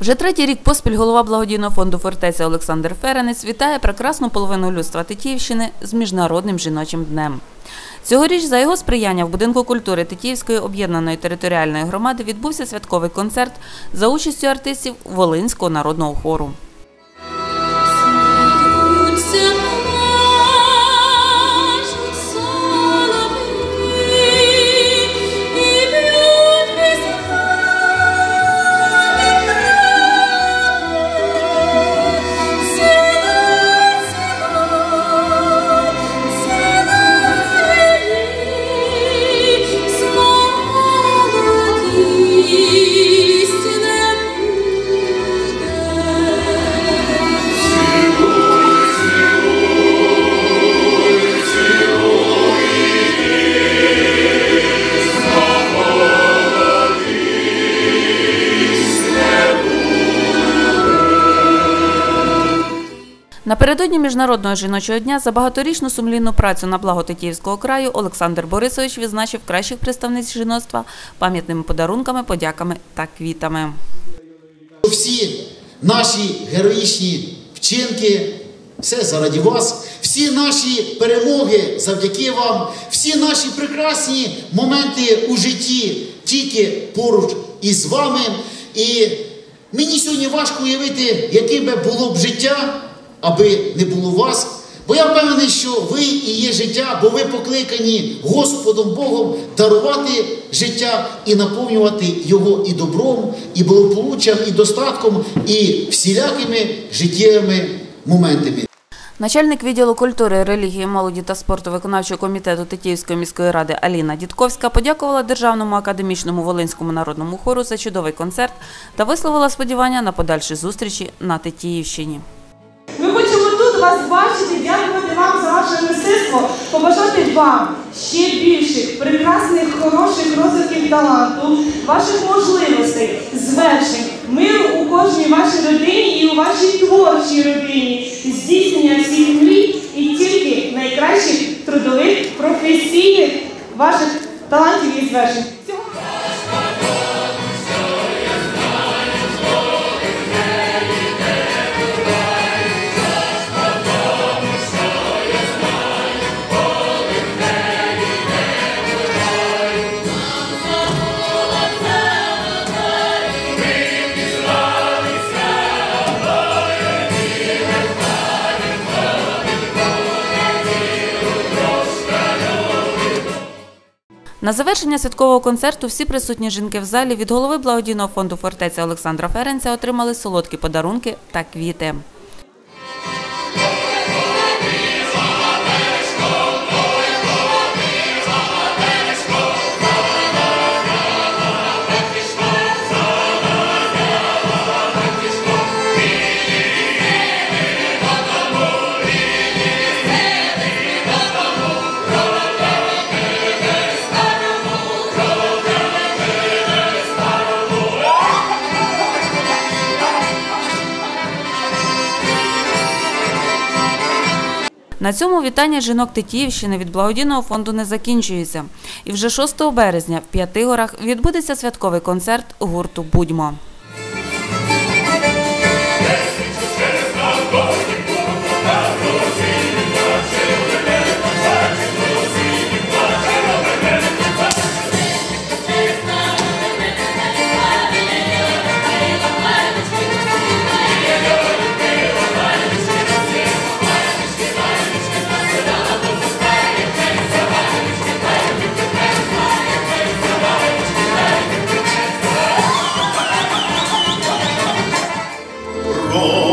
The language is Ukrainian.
Вже третій рік поспіль голова благодійного фонду фортеця Олександр Ференець вітає прекрасну половину людства Тетіївщини з міжнародним жіночим днем. Цьогоріч за його сприяння в будинку культури Тетіївської об'єднаної територіальної громади відбувся святковий концерт за участю артистів Волинського народного хору. Напередодні міжнародного жіночого дня за багаторічну сумлінну працю на благо Тетіївського краю Олександр Борисович відзначив кращих представниць жіноцтва пам'ятними подарунками, подяками та квітами. Всі наші героїчні вчинки, все заради вас, всі наші перемоги завдяки вам, всі наші прекрасні моменти у житті тільки поруч із вами. І мені сьогодні важко уявити, яке би було б життя, аби не було вас. Бо я впевнений, що ви і є життя, бо ви покликані Господом Богом дарувати життя і наповнювати його і добром, і благополуччям, і достатком, і всілякими життєвими моментами. Начальник відділу культури, релігії, молоді та спорту виконавчого комітету Тетіївської міської ради Аліна Дідковська подякувала Державному академічному Волинському народному хору за чудовий концерт та висловила сподівання на подальші зустрічі на Тетіївщині. Вас бачити, дякувати вам за ваше мистецтво, побажати вам ще більших, прекрасних, хороших розвитків таланту, ваших можливостей, звершень, миру у кожній вашій родині і у вашій творчій родині, здійснення всіх мрій і тільки найкращих трудових, професійних ваших талантів і звершень. На завершення святкового концерту всі присутні жінки в залі від голови благодійного фонду фортеця Олександра Ференця отримали солодкі подарунки та квіти. На цьому вітання жінок Тетіївщини від благодійного фонду не закінчується. І вже 6 березня в П'ятигорах відбудеться святковий концерт гурту Будьмо. God.